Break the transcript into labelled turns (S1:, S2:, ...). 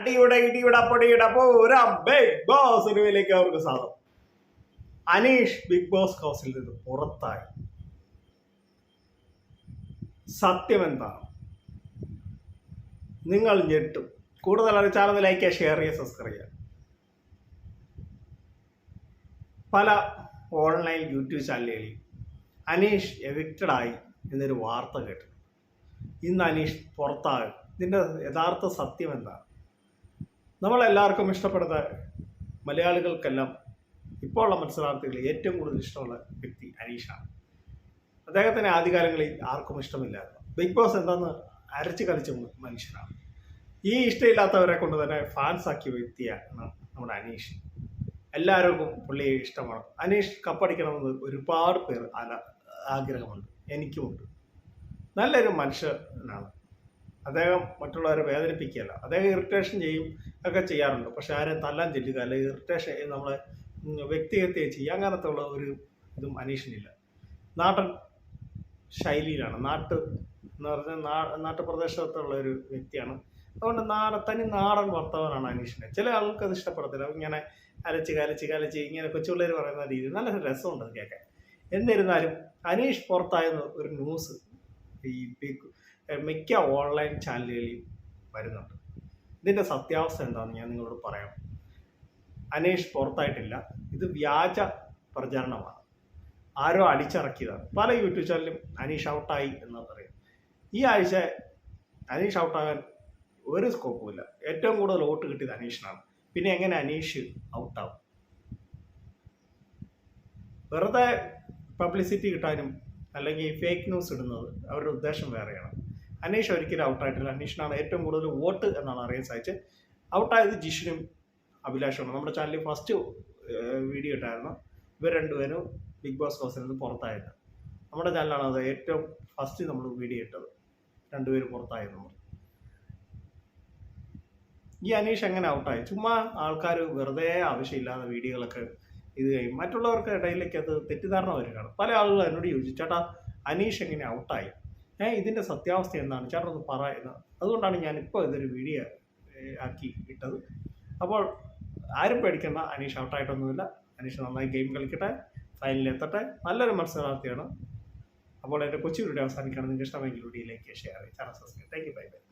S1: അടിയുടെ ഇടിയുടെ പൊടിയുടെ പൂരം ബിഗ് ബോസ് സിനിമയിലേക്ക് അവർക്ക് സാധനം അനീഷ് ബിഗ് ബോസ് ഹൗസിൽ നിന്ന് പുറത്തായി. സത്യം എന്താണ് നിങ്ങൾ ഞെട്ടും. കൂടുതൽ അറിയിച്ചാലും ലൈക്ക് ഷെയർ ചെയ്യുക സബ്സ്ക്രൈബ് ചെയ്യുക. പല ഓൺലൈൻ യൂട്യൂബ് ചാനലുകളിൽ അനീഷ് എവിക്റ്റഡ് ആയി എന്നൊരു വാർത്ത കേട്ടു ഇന്ന് അനീഷ് പുറത്താകും. ഇതിന്റെ യഥാർത്ഥ സത്യം എന്താണ് നമ്മളെല്ലാവർക്കും ഇഷ്ടപ്പെടുന്ന മലയാളികൾക്കെല്ലാം ഇപ്പോൾ ഉള്ള മത്സരാർത്ഥികളിൽ ഏറ്റവും കൂടുതൽ ഇഷ്ടമുള്ള വ്യക്തി അനീഷാണ്. അദ്ദേഹത്തിന് ആദ്യകാലങ്ങളിൽ ആർക്കും ഇഷ്ടമില്ലായിരുന്നു. ബിഗ് ബോസ് എന്താന്ന് അരച്ച് കളിച്ച മനുഷ്യനാണ്. ഈ ഇഷ്ടമില്ലാത്തവരെ കൊണ്ട് തന്നെ ഫാൻസ് ആക്കിയ വ്യക്തിയാണ് നമ്മുടെ അനീഷ്. എല്ലാവർക്കും പുള്ളിയെ ഇഷ്ടമാണ്. അനീഷ് കപ്പടിക്കണമെന്ന് ഒരുപാട് പേർ ആഗ്രഹമുണ്ട്. എനിക്കുമുണ്ട്. നല്ലൊരു മനുഷ്യനാണ്. അദ്ദേഹം മറ്റുള്ളവരെ വേദനിപ്പിക്കുകയല്ല. അദ്ദേഹം ഇറിറ്റേഷൻ ചെയ്യും ഒക്കെ ചെയ്യാറുണ്ട്. പക്ഷെ ആരെ തല്ലാൻ ചെല്ലുക അല്ലെങ്കിൽ ഇറിറ്റേഷൻ നമ്മളെ വ്യക്തിഹത്യ ചെയ്യുക അങ്ങനത്തെ ഉള്ള ഒരു ഇതും അനീഷിനില്ല. നാട്ടൻ ശൈലിയിലാണ്. നാട്ട് എന്ന് പറഞ്ഞാൽ നാ നാട്ടുപ്രദേശത്തുള്ള ഒരു വ്യക്തിയാണ്. അതുകൊണ്ട് നാടൻ തനി നാടൻ വർത്തവനാണ് അനീഷിനെ. ചില ആൾക്ക് അത് ഇഷ്ടപ്പെടത്തില്ല. ഇങ്ങനെ അലച്ച് കലച്ച് കലച്ച് ഇങ്ങനെ കൊച്ചുപിള്ളേർ പറയുന്ന രീതി നല്ല രസമുണ്ട് അത് കേൾക്കാൻ. എന്നിരുന്നാലും അനീഷ് പുറത്തായെന്ന് ഒരു ന്യൂസ് ഈ മിക്ക ഓൺലൈൻ ചാനലുകളിൽ വരുന്നുണ്ട്. ഇതിന്റെ സത്യാവസ്ഥ എന്താണെന്ന് ഞാൻ നിങ്ങളോട് പറയാം. അനീഷ് പുറത്തായിട്ടില്ല. ഇത് വ്യാജ പ്രചരണമാണ്. ആരോ അടിച്ചിറക്കിയതാണ്. പല യൂട്യൂബ് ചാനലും അനീഷ് ഔട്ടായി എന്ന് പറയും. ഈ ആഴ്ച അനീഷ് ഔട്ടാകാൻ ഒരു സ്കോപ്പുമില്ല ഏറ്റവും കൂടുതൽ വോട്ട് കിട്ടിയത് അനീഷിനാണ്. പിന്നെ എങ്ങനെ അനീഷ് ഔട്ടാവും? വെറുതെ പബ്ലിസിറ്റി കിട്ടാനും അല്ലെങ്കിൽ ഫേക്ക് ന്യൂസ് ഇടുന്നത് അവരുടെ ഉദ്ദേശം വേറെയാണ്. അനീഷ് ഒരിക്കലും ഔട്ടായിട്ടില്ല. അനീഷിനാണ് ഏറ്റവും കൂടുതൽ വോട്ട് എന്നാണ് അറിയാൻ സാധിച്ചത്. ഔട്ടായത് ജിഷിനും അഭിലാഷുമാണ്. നമ്മുടെ ചാനലിൽ ഫസ്റ്റ് വീഡിയോ ഇട്ടായിരുന്നു. ഇവർ രണ്ടുപേരും ബിഗ് ബോസ് ഹൗസിൽ നിന്ന് പുറത്തായത് നമ്മുടെ ചാനലാണ് അത് ഏറ്റവും ഫസ്റ്റ് നമ്മൾ വീഡിയോ ഇട്ടത്. രണ്ടുപേരും പുറത്തായത് നമ്മൾ ഈ അനീഷ് എങ്ങനെ ഔട്ടായി? ചുമ്മാ ആൾക്കാർ വെറുതെ ആവശ്യമില്ലാത്ത വീഡിയോകളൊക്കെ ഇത് കഴിയും. മറ്റുള്ളവർക്ക് ഇടയിലേക്ക് അത് തെറ്റിദ്ധാരണ വരികയാണ്. പല ആളുകളും എന്നോട് ചോദിച്ചു ചേട്ടാ അനീഷ് എങ്ങനെ ഔട്ടായി? ഏ ഇതിന്റെ സത്യാവസ്ഥ എന്താണ്? ചേട്ടൻ ഒന്ന് പറയുന്നത് അതുകൊണ്ടാണ് ഞാൻ ഇപ്പോൾ ഇതൊരു വീഡിയോ ആക്കി ഇട്ടത്. അപ്പോൾ ആരും പേടിക്കേണ്ട അനീഷ് ഔട്ടായിട്ടൊന്നുമില്ല അനീഷ് നന്നായി ഗെയിം കളിക്കട്ടെ ഫൈനലിൽ എത്തട്ടെ. നല്ലൊരു മത്സരാർത്ഥിയാണ്. അപ്പോൾ എന്റെ കൊച്ചു വീഡിയോ അവസാനിക്കുകയാണ്. നിങ്ങൾക്ക് ഇഷ്ടമെങ്കിൽ വീഡിയോയിലേക്ക് ഷെയർ ചെയ്യും channel subscribe thank you bye bye